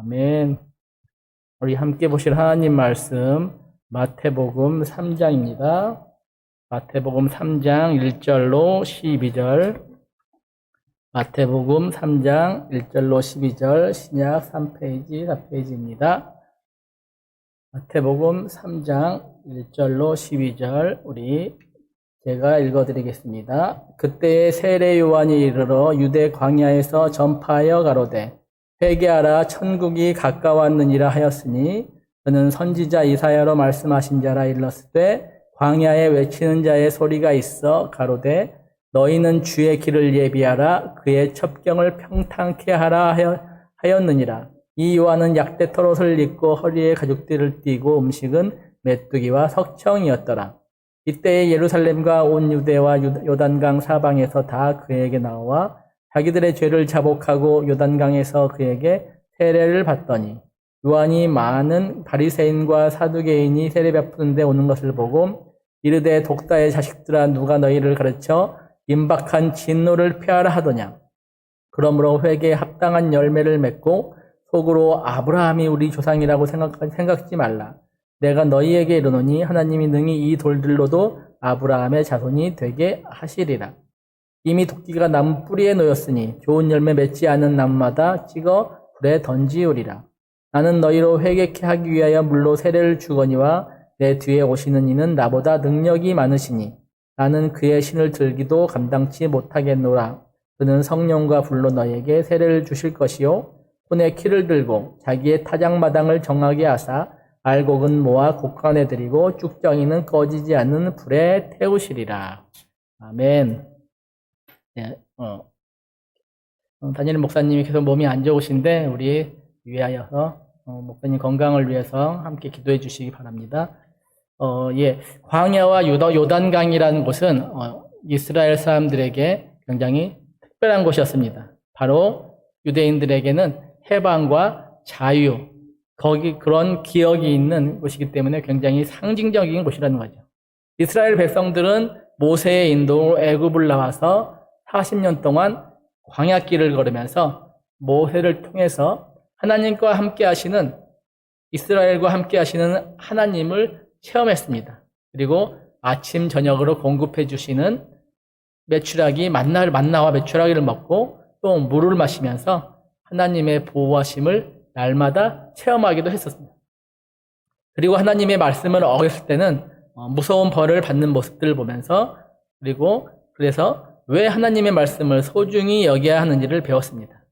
아멘. 우리 함께 보실 하나님 말씀 마태복음 3장입니다. 마태복음 3장 1절로 12절. 마태복음 3장 1절로 12절 신약 3페이지 4페이지입니다. 마태복음 3장 1절로 12절 우리 제가 읽어드리겠습니다. 그때에 세례 요한이 이르러 유대 광야에서 전파하여 가로되 회개하라 천국이 가까웠느니라 하였으니 그는 선지자 이사야로 말씀하신 자라 일렀을 때 광야에 외치는 자의 소리가 있어 가로되 너희는 주의 길을 예비하라 그의 첩경을 평탄케 하라 하였느니라 이 요한은 약대 털옷을 입고 허리에 가죽띠를 띠고 음식은 메뚜기와 석청이었더라 이때에 예루살렘과 온 유대와 유- 요단강 사방에서 다 그에게 나와 자기들의 죄를 자복하고 요단강에서 그에게 세례를 받더니 요한이 많은 바리새인과 사두개인이 세례 베푸는데 오는 것을 보고 이르되 독다의 자식들아 누가 너희를 가르쳐 임박한 진노를 피하라 하더냐? 그러므로 회개에 합당한 열매를 맺고 속으로 아브라함이 우리 조상이라고 생각, 생각지 말라 내가 너희에게 이르노니 하나님이 능히 이 돌들로도 아브라함의 자손이 되게 하시리라. 이미 도끼가 나무 뿌리에 놓였으니 좋은 열매 맺지 않은 나무마다 찍어 불에 던지우리라. 나는 너희로 회개케 하기 위하여 물로 세례를 주거니와 내 뒤에 오시는 이는 나보다 능력이 많으시니 나는 그의 신을 들기도 감당치 못하겠노라. 그는 성령과 불로 너희에게 세례를 주실 것이요 손에 키를 들고 자기의 타작마당을 정하게 하사 알곡은 모아 곡간에 드리고 쭉정이는 꺼지지 않는 불에 태우시리라. 아멘. 예, 어, 어, 다니엘 목사님이 계속 몸이 안 좋으신데 우리 위하여서 어, 목사님 건강을 위해서 함께 기도해 주시기 바랍니다. 어, 예, 광야와 요다, 요단강이라는 곳은 어, 이스라엘 사람들에게 굉장히 특별한 곳이었습니다. 바로 유대인들에게는 해방과 자유, 거기 그런 기억이 있는 곳이기 때문에 굉장히 상징적인 곳이라는 거죠. 이스라엘 백성들은 모세의 인도로 애굽을 나와서 40년 동안 광야길을 걸으면서 모세를 통해서 하나님과 함께 하시는 이스라엘과 함께 하시는 하나님을 체험했습니다. 그리고 아침 저녁으로 공급해 주시는 메추라기 만나를 만나와 메추라기를 먹고 또 물을 마시면서 하나님의 보호하심을 날마다 체험하기도 했었습니다. 그리고 하나님의 말씀을 어겼을 때는 어, 무서운 벌을 받는 모습들을 보면서 그리고 그래서 왜 하나님의 말씀을 소중히 여겨야 하는지를 배웠습니다.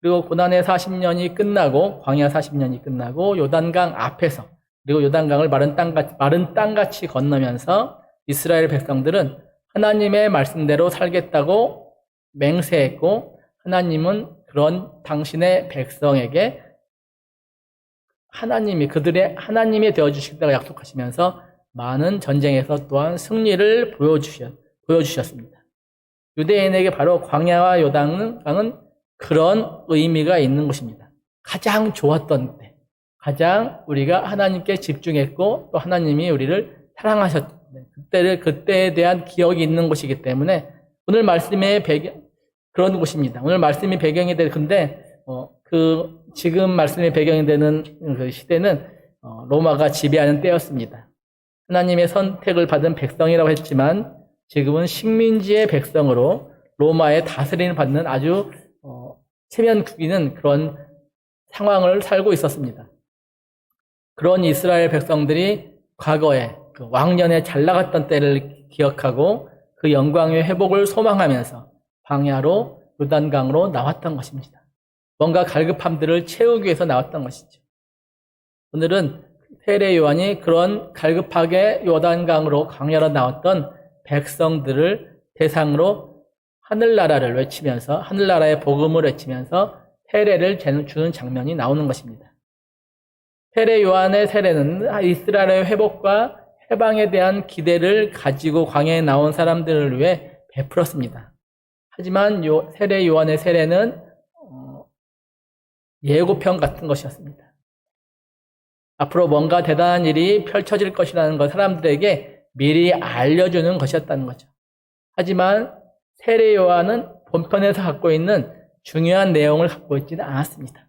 그리고 고난의 40년이 끝나고 광야 40년이 끝나고 요단강 앞에서 그리고 요단강을 마른 땅같이 마른 땅같이 건너면서 이스라엘 백성들은 하나님의 말씀대로 살겠다고 맹세했고 하나님은 그런 당신의 백성에게 하나님이 그들의 하나님이 되어 주시겠다고 약속하시면서 많은 전쟁에서 또한 승리를 보여주셨, 보여주셨습니다. 유대인에게 바로 광야와 요단강은 그런 의미가 있는 곳입니다. 가장 좋았던 때, 가장 우리가 하나님께 집중했고 또 하나님이 우리를 사랑하셨 그때를 그때에 대한 기억이 있는 곳이기 때문에 오늘 말씀의 배경 그런 곳입니다. 오늘 말씀이 배경이 될 근데 어, 그 지금 말씀의 배경이 되는 그 시대는 어, 로마가 지배하는 때였습니다. 하나님의 선택을 받은 백성이라고 했지만 지금은 식민지의 백성으로 로마의 다스림을 받는 아주 어, 체면 구기는 그런 상황을 살고 있었습니다. 그런 이스라엘 백성들이 과거에 그 왕년에 잘 나갔던 때를 기억하고 그 영광의 회복을 소망하면서 광야로 요단강으로 나왔던 것입니다. 뭔가 갈급함들을 채우기 위해서 나왔던 것이죠. 오늘은 세례 요한이 그런 갈급하게 요단강으로 광야로 나왔던 백성들을 대상으로 하늘나라를 외치면서 하늘나라의 복음을 외치면서 세례를 주는 장면이 나오는 것입니다. 세례 요한의 세례는 이스라엘의 회복과 해방에 대한 기대를 가지고 광야에 나온 사람들을 위해 베풀었습니다. 하지만 요, 세례 요한의 세례는 어, 예고편 같은 것이었습니다. 앞으로 뭔가 대단한 일이 펼쳐질 것이라는 것 사람들에게 미리 알려주는 것이었다는 거죠. 하지만 세례 요한은 본편에서 갖고 있는 중요한 내용을 갖고 있지는 않았습니다.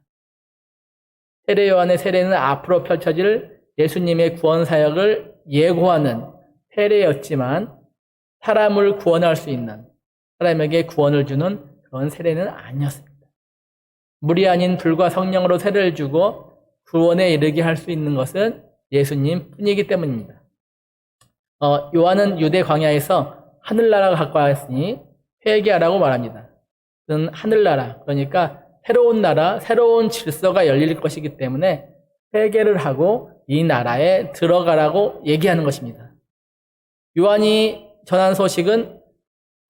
세례 요한의 세례는 앞으로 펼쳐질 예수님의 구원 사역을 예고하는 세례였지만 사람을 구원할 수 있는 사람에게 구원을 주는 그런 세례는 아니었습니다. 물이 아닌 불과 성령으로 세례를 주고 구원에 이르게 할 수 있는 것은 예수님 뿐이기 때문입니다. 어, 요한은 유대 광야에서 하늘나라가 왔으니 회개하라고 말합니다. 그는 하늘나라, 그러니까 새로운 나라, 새로운 질서가 열릴 것이기 때문에 회개를 하고 이 나라에 들어가라고 얘기하는 것입니다. 요한이 전한 소식은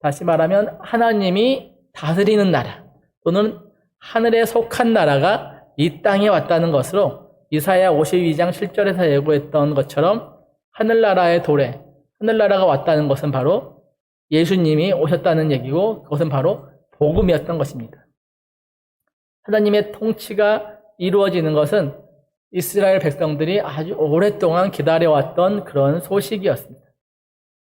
다시 말하면 하나님이 다스리는 나라 또는 하늘에 속한 나라가 이 땅에 왔다는 것으로 이사야 52장 7절에서 예고했던 것처럼 하늘나라의 도래, 하늘나라가 왔다는 것은 바로 예수님이 오셨다는 얘기고 그것은 바로 복음이었던 것입니다. 하나님의 통치가 이루어지는 것은 이스라엘 백성들이 아주 오랫동안 기다려왔던 그런 소식이었습니다.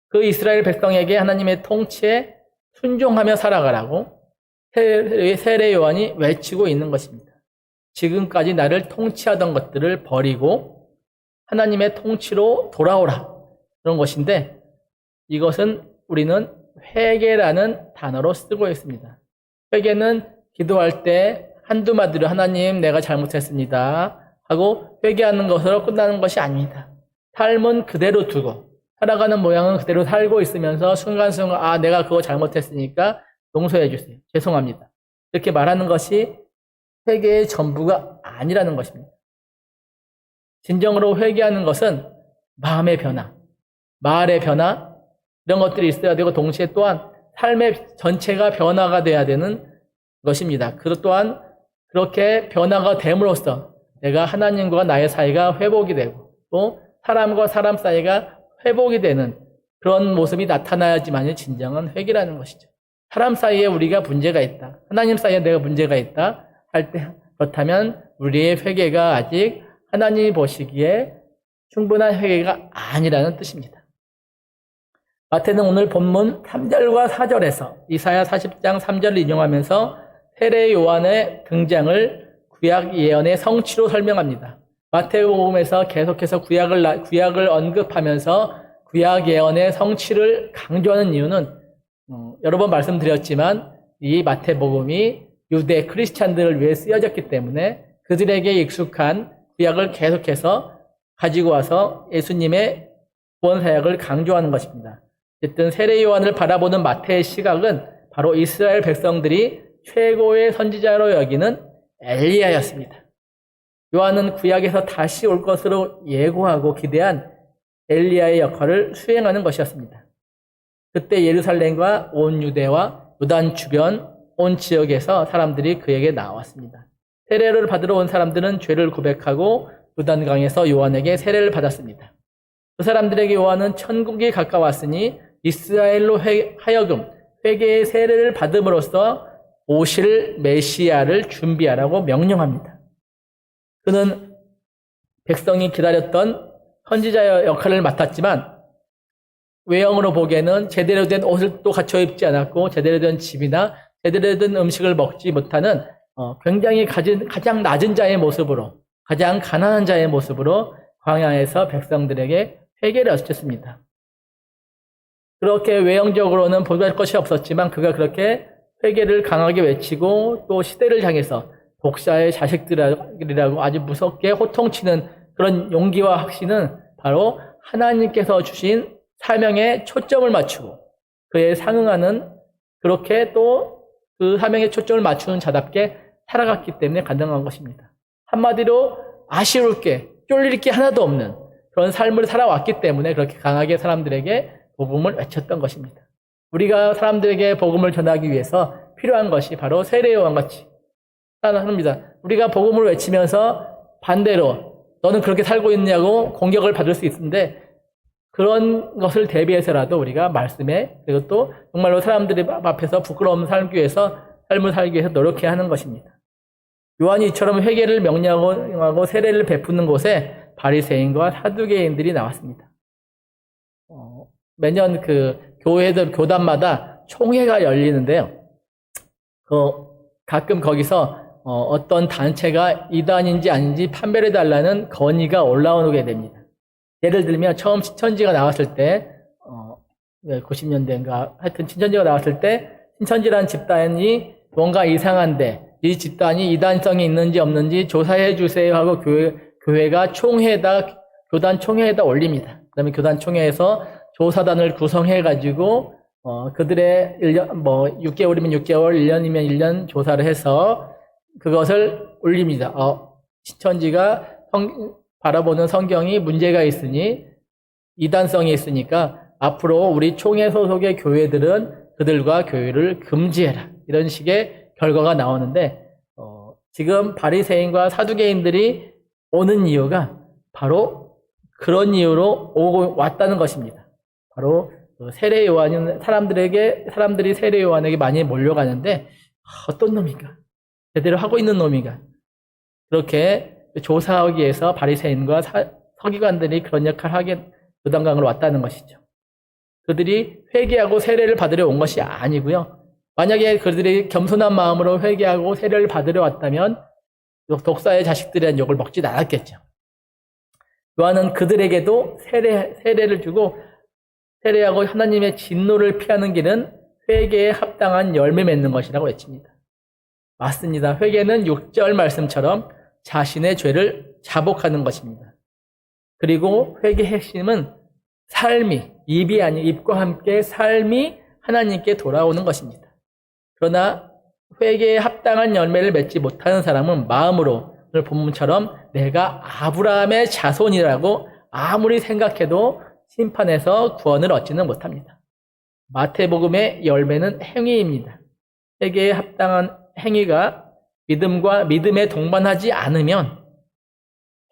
그 이스라엘 백성에게 하나님의 통치에 순종하며 살아가라고 세례 요한이 외치고 있는 것입니다. 지금까지 나를 통치하던 것들을 버리고 하나님의 통치로 돌아오라. 그런 것인데 이것은 우리는 회개라는 단어로 쓰고 있습니다. 회개는 기도할 때 한두 마디로 하나님 내가 잘못했습니다. 하고 회개하는 것으로 끝나는 것이 아닙니다. 삶은 그대로 두고 살아가는 모양은 그대로 살고 있으면서 순간순간 아 내가 그거 잘못했으니까 용서해 주세요. 죄송합니다. 이렇게 말하는 것이 회개의 전부가 아니라는 것입니다. 진정으로 회개하는 것은 마음의 변화, 말의 변화 이런 것들이 있어야 되고 동시에 또한 삶의 전체가 변화가 돼야 되는 것입니다. 그 또한 그렇게 변화가 됨으로써 내가 하나님과 나의 사이가 회복이 되고 또 사람과 사람 사이가 회복이 되는 그런 모습이 나타나야지만이 진정한 회개라는 것이죠. 사람 사이에 우리가 문제가 있다. 하나님 사이에 내가 문제가 있다. 할 때, 그렇다면 우리의 회개가 아직 하나님이 보시기에 충분한 회개가 아니라는 뜻입니다. 마태는 오늘 본문 3절과 4절에서 이사야 40장 3절을 인용하면서 세례 요한의 등장을 구약 예언의 성취로 설명합니다. 마태복음에서 계속해서 구약을 구약을 언급하면서 구약 예언의 성취를 강조하는 이유는 어, 여러 번 말씀드렸지만 이 마태복음이 유대 크리스찬들을 위해 쓰여졌기 때문에 그들에게 익숙한 구약을 계속해서 가지고 와서 예수님의 구원 사역을 강조하는 것입니다. 어쨌든 세례 요한을 바라보는 마태의 시각은 바로 이스라엘 백성들이 최고의 선지자로 여기는 엘리야였습니다. 요한은 구약에서 다시 올 것으로 예고하고 기대한 엘리야의 역할을 수행하는 것이었습니다. 그때 예루살렘과 온 유대와 무단 주변 온 지역에서 사람들이 그에게 나왔습니다. 세례를 받으러 온 사람들은 죄를 고백하고 무단강에서 요한에게 세례를 받았습니다. 그 사람들에게 요한은 천국이 가까웠으니 이스라엘로 하여금 회개의 세례를 받음으로써 오실 메시아를 준비하라고 명령합니다. 그는 백성이 기다렸던 선지자의 역할을 맡았지만 외형으로 보기에는 제대로 된 옷을 또 갖춰 입지 않았고 제대로 된 집이나 제대로 된 음식을 먹지 못하는 어, 굉장히 가장 낮은 자의 모습으로 가장 가난한 자의 모습으로 광야에서 백성들에게 회개를 어쳤습니다. 그렇게 외형적으로는 보잘 것이 없었지만 그가 그렇게 회개를 강하게 외치고 또 시대를 향해서 독사의 자식들이라고 아주 무섭게 호통치는 그런 용기와 확신은 바로 하나님께서 주신 사명에 초점을 맞추고 그에 상응하는 그렇게 또 그 사명에 초점을 맞추는 자답게 살아갔기 때문에 가능한 것입니다. 한마디로 아쉬울 게 쫄릴 게 하나도 없는 그런 삶을 살아왔기 때문에 그렇게 강하게 사람들에게 복음을 외쳤던 것입니다. 우리가 사람들에게 복음을 전하기 위해서 필요한 것이 바로 세례요한 같이 합니다. 우리가 복음을 외치면서 반대로 너는 그렇게 살고 있냐고 공격을 받을 수 있는데 그런 것을 대비해서라도 우리가 말씀에 그리고 또 정말로 사람들이 앞에서 부끄러움 살기 위해서 삶을 살기 위해서 노력해야 하는 것입니다. 요한이 이처럼 회개를 명령하고 세례를 베푸는 곳에 바리새인과 사두개인들이 나왔습니다. 어, 매년 그 교회들 교단마다 총회가 열리는데요. 그 가끔 거기서 어, 떤 단체가 이단인지 아닌지 판별해 달라는 건의가 올라오게 됩니다. 예를 들면 처음 신천지가 나왔을 때 어, 90년대인가 하여튼 신천지가 나왔을 때 신천지라는 집단이 뭔가 이상한데 이 집단이 이단성이 있는지 없는지 조사해 주세요 하고 교회, 교회가 총회에다 교단 총회에다 올립니다. 그다음에 교단 총회에서 조사단을 구성해 가지고 어, 그들의 1년, 뭐, 6개월이면 6개월, 1년이면 1년 조사를 해서 그것을 올립니다. 어, 신천지가 성, 바라보는 성경이 문제가 있으니, 이단성이 있으니까 앞으로 우리 총회 소속의 교회들은 그들과 교회를 금지해라. 이런 식의 결과가 나오는데, 어, 지금 바리새인과 사두개인들이 오는 이유가 바로 그런 이유로 오고 왔다는 것입니다. 바로 그 세례 요한은 사람들에게 사람들이 세례 요한에게 많이 몰려가는데 아, 어떤 놈인가 제대로 하고 있는 놈인가 그렇게 조사하기 위해서 바리새인과 사- 서기관들이 그런 역할을 하게 요단강으로 왔다는 것이죠. 그들이 회개하고 세례를 받으려 온 것이 아니고요. 만약에 그들이 겸손한 마음으로 회개하고 세례를 받으려 왔다면 독사의 자식들이란 욕을 먹지 않았겠죠. 요한은 그들에게도 세례, 세례를 주고 세례하고 하나님의 진노를 피하는 길은 회개에 합당한 열매 맺는 것이라고 외칩니다. 맞습니다. 회개는 6절 말씀처럼 자신의 죄를 자복하는 것입니다. 그리고 회개의 핵심은 삶이, 입이 아닌 입과 함께 삶이 하나님께 돌아오는 것입니다. 그러나 회개에 합당한 열매를 맺지 못하는 사람은 마음으로 오늘 본문처럼 내가 아브라함의 자손이라고 아무리 생각해도 심판에서 구원을 얻지는 못합니다. 마태복음의 열매는 행위입니다. 회개에 합당한 행위가 믿음과 믿음에 동반하지 않으면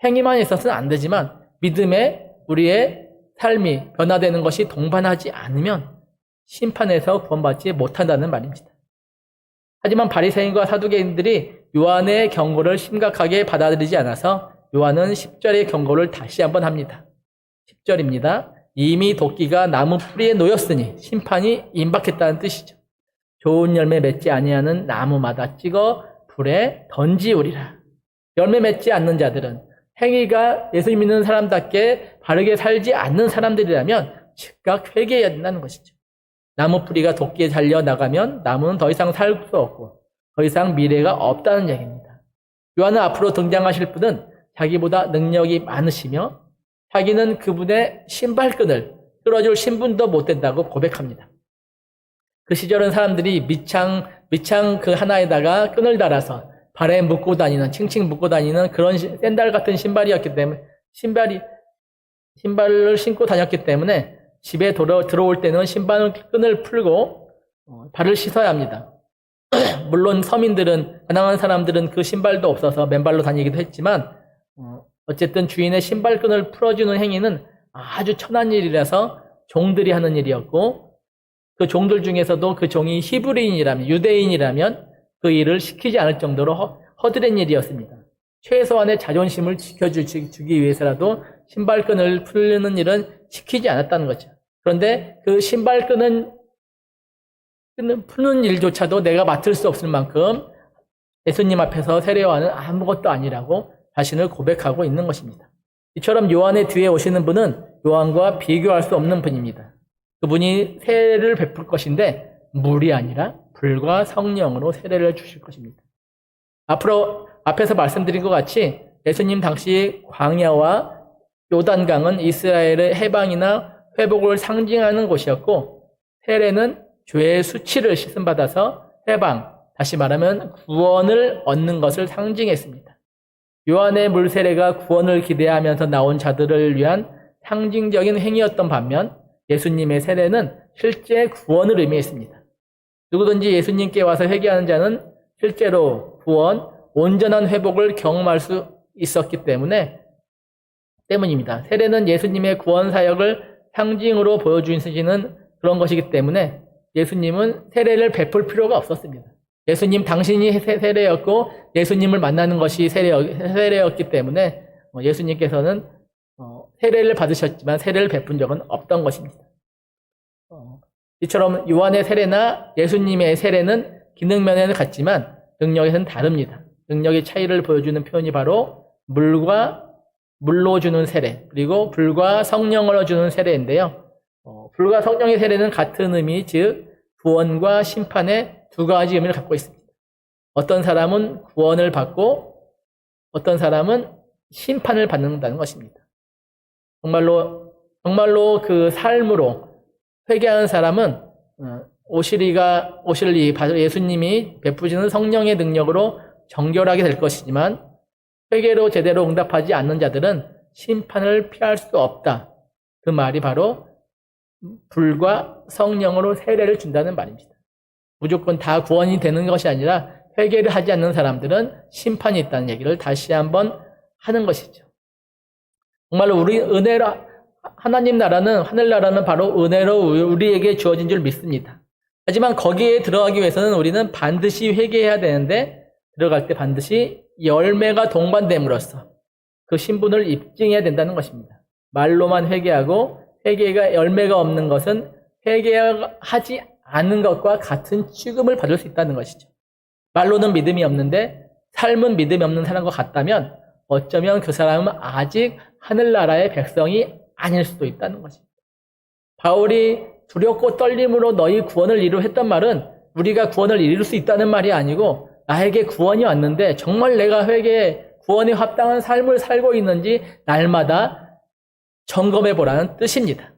행위만 있어서는 안 되지만 믿음에 우리의 삶이 변화되는 것이 동반하지 않으면 심판에서 구원받지 못한다는 말입니다. 하지만 바리새인과 사두개인들이 요한의 경고를 심각하게 받아들이지 않아서 요한은 10절의 경고를 다시 한번 합니다. 10절입니다. 이미 도끼가 나무 뿌리에 놓였으니 심판이 임박했다는 뜻이죠. 좋은 열매 맺지 아니하는 나무마다 찍어 불에 던지우리라. 열매 맺지 않는 자들은 행위가 예수 믿는 사람답게 바르게 살지 않는 사람들이라면 즉각 회개해야 된다는 것이죠. 나무 뿌리가 도끼에 달려 나가면 나무는 더 이상 살 수 없고 더 이상 미래가 없다는 얘기입니다. 요한은 앞으로 등장하실 분은 자기보다 능력이 많으시며 자기는 그분의 신발끈을 끌어줄 신분도 못 된다고 고백합니다. 그 시절은 사람들이 밑창, 밑창 그 하나에다가 끈을 달아서 발에 묶고 다니는, 칭칭 묶고 다니는 그런 시- 샌달 같은 신발이었기 때문에, 신발이, 신발을 신고 다녔기 때문에 집에 돌아, 들어올 때는 신발 끈을 풀고 어, 발을 씻어야 합니다. 물론 서민들은, 가난한 사람들은 그 신발도 없어서 맨발로 다니기도 했지만, 어, 어쨌든 주인의 신발끈을 풀어주는 행위는 아주 천한 일이라서 종들이 하는 일이었고, 그 종들 중에서도 그 종이 히브리인이라면, 유대인이라면 그 일을 시키지 않을 정도로 허, 허드렛 일이었습니다. 최소한의 자존심을 지켜주기 위해서라도 신발끈을 풀는 일은 시키지 않았다는 거죠. 그런데 그 신발끈은 푸는 일조차도 내가 맡을 수 없을 만큼 예수님 앞에서 세례요한은 아무것도 아니라고 자신을 고백하고 있는 것입니다. 이처럼 요한의 뒤에 오시는 분은 요한과 비교할 수 없는 분입니다. 그분이 세례를 베풀 것인데 물이 아니라 불과 성령으로 세례를 주실 것입니다. 앞으로 앞에서 말씀드린 것 같이 예수님 당시 광야와 요단강은 이스라엘의 해방이나 회복을 상징하는 곳이었고 세례는 죄의 수치를 씻음받아서 해방, 다시 말하면 구원을 얻는 것을 상징했습니다. 요한의 물세례가 구원을 기대하면서 나온 자들을 위한 상징적인 행위였던 반면 예수님의 세례는 실제 구원을 의미했습니다. 누구든지 예수님께 와서 회개하는 자는 실제로 구원, 온전한 회복을 경험할 수 있었기 때문에 때문입니다. 세례는 예수님의 구원 사역을 상징으로 보여주시는 그런 것이기 때문에 예수님은 세례를 베풀 필요가 없었습니다. 예수님 당신이 세- 세례였고 예수님을 만나는 것이 세례, 였기 때문에 어, 예수님께서는 어, 세례를 받으셨지만 세례를 베푼 적은 없던 것입니다. 어, 이처럼 요한의 세례나 예수님의 세례는 기능 면에는 같지만 능력에서는 다릅니다. 능력의 차이를 보여주는 표현이 바로 물과 물로 주는 세례, 그리고 불과 성령으로 주는 세례인데요. 어, 불과 성령의 세례는 같은 의미, 즉 구원과 심판의 두 가지 의미를 갖고 있습니다. 어떤 사람은 구원을 받고 어떤 사람은 심판을 받는다는 것입니다. 정말로 정말로 그 삶으로 회개하는 사람은 어, 오시리가 오실리 예수님이 베푸시는 성령의 능력으로 정결하게 될 것이지만 회개로 제대로 응답하지 않는 자들은 심판을 피할 수 없다. 그 말이 바로 불과 성령으로 세례를 준다는 말입니다. 무조건 다 구원이 되는 것이 아니라 회개를 하지 않는 사람들은 심판이 있다는 얘기를 다시 한번 하는 것이죠. 정말로 우리 은혜로 하나님 나라는 하늘 나라는 바로 은혜로 우리에게 주어진 줄 믿습니다. 하지만 거기에 들어가기 위해서는 우리는 반드시 회개해야 되는데 들어갈 때 반드시 열매가 동반됨으로써 그 신분을 입증해야 된다는 것입니다. 말로만 회개하고 회개가 열매가 없는 것은 회개하지 않은 것과 같은 취급을 받을 수 있다는 것이죠. 말로는 믿음이 없는데 삶은 믿음이 없는 사람과 같다면 어쩌면 그 사람은 아직 하늘나라의 백성이 아닐 수도 있다는 것입니다. 바울이 두렵고 떨림으로 너희 구원을 이루 했던 말은 우리가 구원을 이룰 수 있다는 말이 아니고 나에게 구원이 왔는데 정말 내가 회개에 구원에 합당한 삶을 살고 있는지 날마다 점검해 보라는 뜻입니다.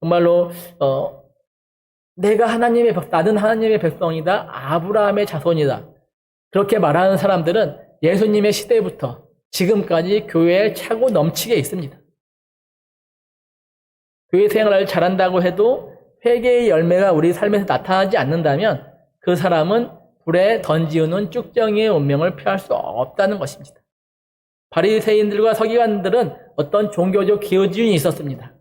정말로 어, 내가 하나님의 백, 나는 하나님의 백성이다. 아브라함의 자손이다. 그렇게 말하는 사람들은 예수님의 시대부터 지금까지 교회에 차고 넘치게 있습니다. 교회 생활을 잘한다고 해도 회개의 열매가 우리 삶에서 나타나지 않는다면 그 사람은 불에 던지우는 쭉정이의 운명을 피할 수 없다는 것입니다. 바리새인들과 서기관들은 어떤 종교적 기호준이 있었습니다.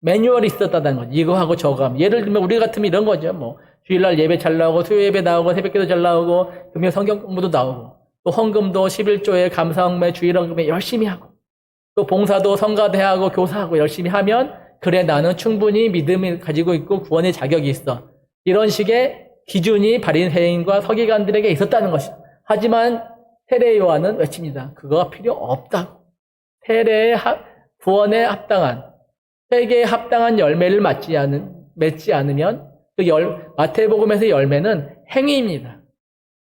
매뉴얼이 있었다는 거죠. 이거 하고 저거 하면. 예를 들면 우리 같으면 이런 거죠. 뭐 주일날 예배 잘 나오고 수요 예배 나오고 새벽기도 잘 나오고 금요 성경 공부도 나오고 또 헌금도 11조에 감사헌금에 주일헌금에 열심히 하고 또 봉사도 성가대하고 교사하고 열심히 하면 그래 나는 충분히 믿음을 가지고 있고 구원의 자격이 있어. 이런 식의 기준이 바리새인과 서기관들에게 있었다는 것이죠. 하지만 세례 요한은 외칩니다. 그거가 필요 없다고. 세례의 구원에 합당한 회개에 합당한 열매를 맺지 않으면 그 열, 마태복음에서 열매는 행위입니다.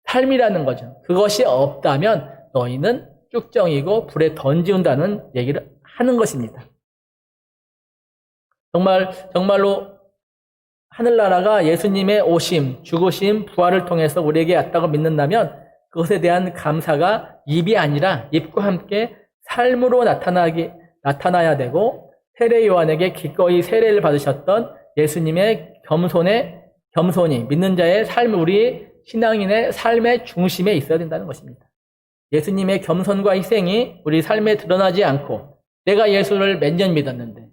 삶이라는 거죠. 그것이 없다면 너희는 쭉정이고 불에 던지운다는 얘기를 하는 것입니다. 정말 정말로 하늘나라가 예수님의 오심, 죽으심, 부활을 통해서 우리에게 왔다고 믿는다면 그것에 대한 감사가 입이 아니라 입과 함께 삶으로 나타나기 나타나야 되고 세례 요한에게 기꺼이 세례를 받으셨던 예수님의 겸손의 겸손이 믿는 자의 삶 우리 신앙인의 삶의 중심에 있어야 된다는 것입니다. 예수님의 겸손과 희생이 우리 삶에 드러나지 않고 내가 예수를 몇 년 믿었는데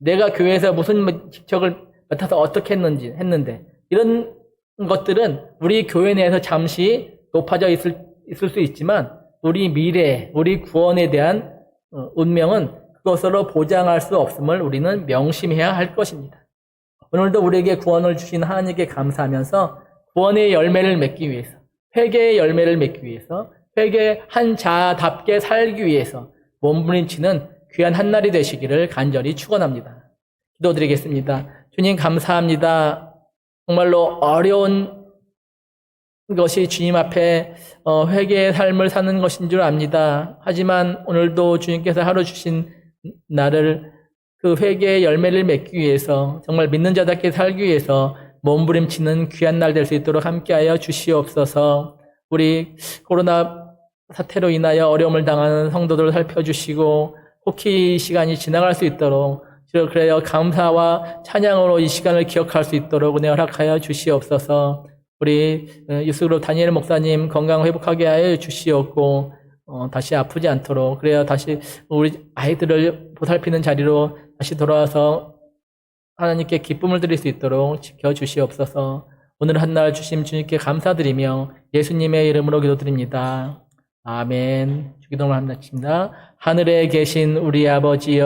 내가 교회에서 무슨 직책을 맡아서 어떻게 했는지 했는데 이런 것들은 우리 교회 내에서 잠시 높아져 있을, 있을 수 있지만 우리 미래, 우리 구원에 대한 어, 운명은 그것으로 보장할 수 없음을 우리는 명심해야 할 것입니다. 오늘도 우리에게 구원을 주신 하나님께 감사하면서 구원의 열매를 맺기 위해서, 회개의 열매를 맺기 위해서, 회개 한 자답게 살기 위해서 몸부림치는 귀한 한날이 되시기를 간절히 축원합니다. 기도드리겠습니다. 주님 감사합니다. 정말로 어려운 것이 주님 앞에 어, 회개의 삶을 사는 것인 줄 압니다. 하지만 오늘도 주님께서 하루 주신 나를 그 회개의 열매를 맺기 위해서 정말 믿는 자답게 살기 위해서 몸부림치는 귀한 날 될 수 있도록 함께하여 주시옵소서. 우리 코로나 사태로 인하여 어려움을 당하는 성도들을 살펴주시고 혹히 시간이 지나갈 수 있도록 그래요 감사와 찬양으로 이 시간을 기억할 수 있도록 은혜 허락하여 주시옵소서. 우리 유스그룹 다니엘 목사님 건강 회복하게 하여 주시옵고 어, 다시 아프지 않도록 그래야 다시 우리 아이들을 보살피는 자리로 다시 돌아와서 하나님께 기쁨을 드릴 수 있도록 지켜 주시옵소서. 오늘 한 날 주심 주님께 감사드리며 예수님의 이름으로 기도드립니다. 아멘. 주기도를 한다칩니다. 하늘에 계신 우리 아버지여